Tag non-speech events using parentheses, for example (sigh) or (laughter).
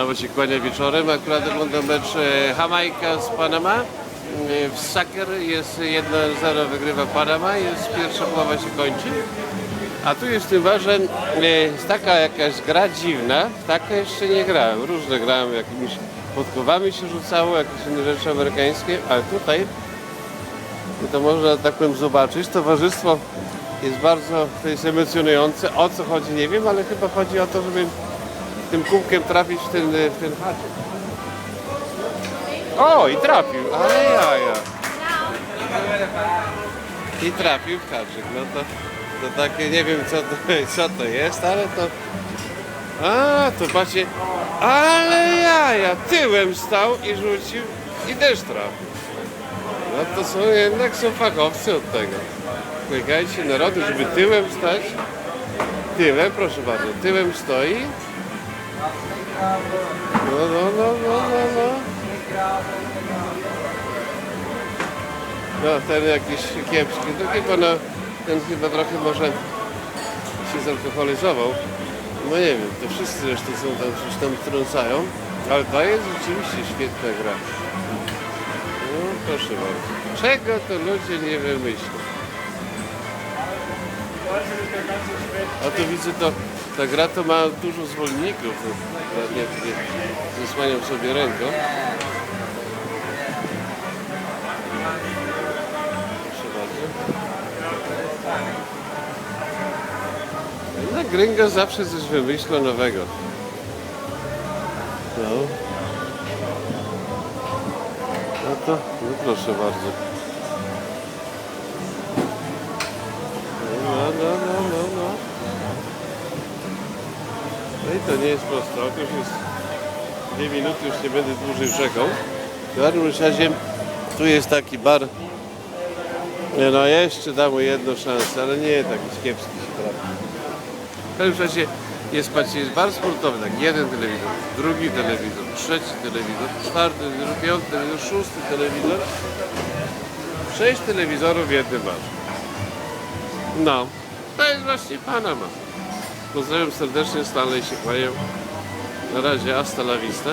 Znowu się kłania wieczorem. Akurat oglądam mecz e, Jamajka z Panama. E, W soccer jest 1-0 wygrywa Panama, jest pierwsza połowa się kończy. A tu jest tym ważem e, jest taka jakaś gra dziwna, taka jeszcze nie grałem. Różne grałem, jakimiś podkowami się rzucało, jakieś inne rzeczy amerykańskie, ale tutaj no to można tak powiem zobaczyć. Towarzystwo jest bardzo to jest emocjonujące. O co chodzi nie wiem, ale chyba chodzi o to, żeby tym kółkiem trafić w ten, w ten haczyk. O, i trafił, ale jaja. I trafił w haczyk. No to, to takie, nie wiem co to, (laughs) co to jest, ale to... A, to patrzcie, ale jaja, tyłem stał i rzucił i też trafił. No to są jednak są fachowcy od tego. Klikajcie narodu, żeby tyłem stać. Tyłem, proszę bardzo, tyłem stoi. No, no, no, no, no, no. No, ten jakiś kiepski, to chyba no, ten chyba trochę może się zalkoholizował. No nie wiem, to wszyscy zresztą są tam, coś tam trącają, ale to jest rzeczywiście świetna gra. No proszę bardzo. Czego to ludzie nie wymyślą? A tu widzę to, ta gra to ma dużo zwolenników. To Ładnie tutaj zasłaniam sobie ręką. Proszę bardzo. Na gringo zawsze coś wymyśla nowego. No. No to, no proszę bardzo. I to nie jest prosto. To już jest dwie minuty, już nie będę dłużej czekał. W każdym razie tu jest taki bar. No jeszcze dam mu jedną szansę, ale nie taki kiepski się trafi. W każdym razie jest, patrzcie, jest bar sportowy, tak, jeden telewizor, drugi telewizor, trzeci telewizor, czwarty telewizor, piąty telewizor, szósty telewizor. Sześć telewizorów w jednym barze. No, to jest właśnie Panama. Pozdrawiam serdecznie, Stanley się kłaniam. Na razie, hasta la vista.